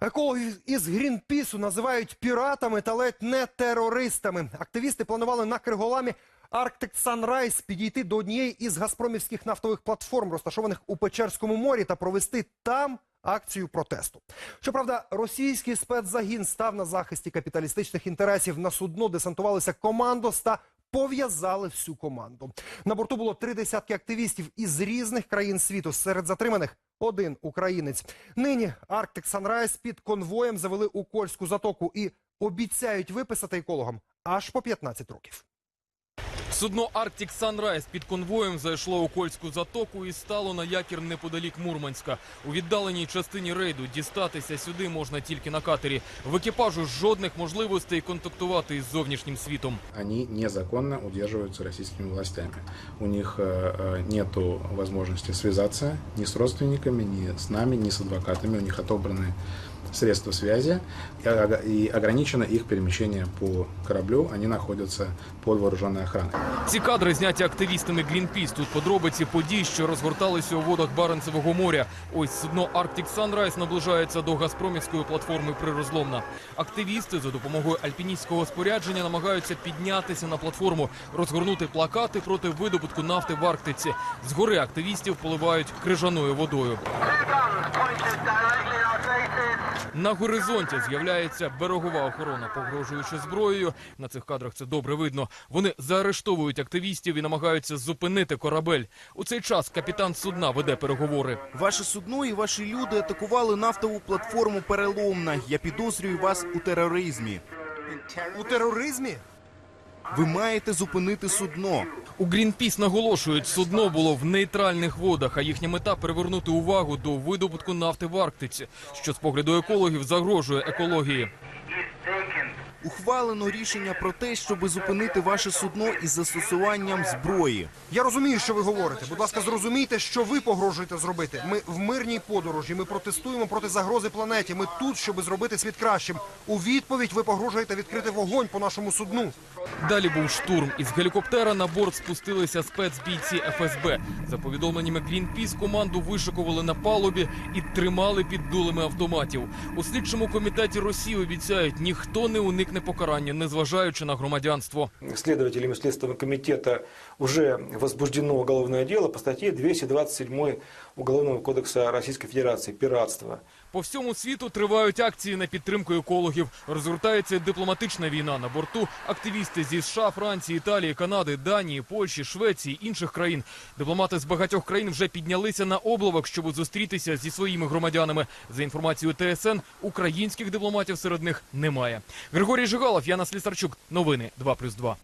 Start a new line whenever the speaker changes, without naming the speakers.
Екологів із Грінпісу називають піратами та ледь не терористами. Активісти планували на Криголамі Arctic Sunrise підійти до однієї із газпромівських нафтових платформ, розташованих у Печерському морі, та провести там акцію протесту. Щоправда, російський спецзагін став на захисті капіталістичних інтересів. На судно десантувалися командос та пов'язали всю команду. На борту було три десятки активістів із різних країн світу. Серед затриманих один українець. Нині Arctic Sunrise під конвоєм завели у Кольську затоку і обіцяють виписати екологам аж по 15 років.
Судно Arctic Sunrise під конвоєм зайшло у Кольську затоку і стало на якір неподалік Мурманська. У віддаленій частині рейду дістатися сюди можна тільки на катері. В екіпажу жодних можливостей контактувати із зовнішнім світом.
они незаконно удерживаются российскими властями. У них нет возможности связаться ни с родственниками, ни с нами, ни с адвокатами. У них отобраны средства связи и ог- и ограничено их перемещение по кораблю. Они находятся под вооруженной охраной.
Ці кадри зняті активістами Greenpeace. Тут подробиці подій, що розгорталися у водах Баренцевого моря. Ось судно Arctic Sunrise наближається до газпромівської платформи Прирозломна. Активісти за допомогою альпіністського спорядження намагаються піднятися на платформу, розгорнути плакати проти видобутку нафти в Арктиці. Згори активістів поливають крижаною водою. На горизонті з'являється берегова охорона, погрожуючи зброєю. На цих кадрах це добре видно. Вони заарештовують активістів і намагаються зупинити корабель. У цей час капітан судна веде переговори.
Ваше судно і ваші люди атакували нафтову платформу Переломна. Я підозрюю вас у тероризмі.
У тероризмі?
Ви маєте зупинити судно.
У Грінпіс наголошують, судно було в нейтральних водах, а їхня мета привернути увагу до видобутку нафти в Арктиці, що з погляду екологів загрожує екології.
Ухвалено рішення про те, щоб зупинити ваше судно із застосуванням зброї.
Я розумію, що ви говорите. Будь ласка, зрозумійте, що ви погрожуєте зробити. Ми в мирній подорожі. Ми протестуємо проти загрози планеті. Ми тут, щоб зробити світ кращим. У відповідь ви погрожуєте відкрити вогонь по нашому судну.
Далі був штурм. Із гелікоптера на борт спустилися спецбійці ФСБ. За повідомленнями Greenpeace, команду вишикували на палубі і тримали під дулами автоматів. У слідчому комітеті Росії обіцяють, ніхто не уникне покарання, незважаючи на громадянство.
Следователями Следственного комитета уже возбуждено уголовное дело по статье 227 Уголовного кодекса Российской Федерации «Пиратство».
По всьому світу тривають акції на підтримку екологів. Розгортається дипломатична війна на борту. Активісти зі США, Франції, Італії, Канади, Данії, Польщі, Швеції, інших країн. Дипломати з багатьох країн вже піднялися на облавок, щоб зустрітися зі своїми громадянами. За інформацією ТСН, українських дипломатів серед них немає. Григорій Жигалов, Яна Слісарчук. Новини 2+,2.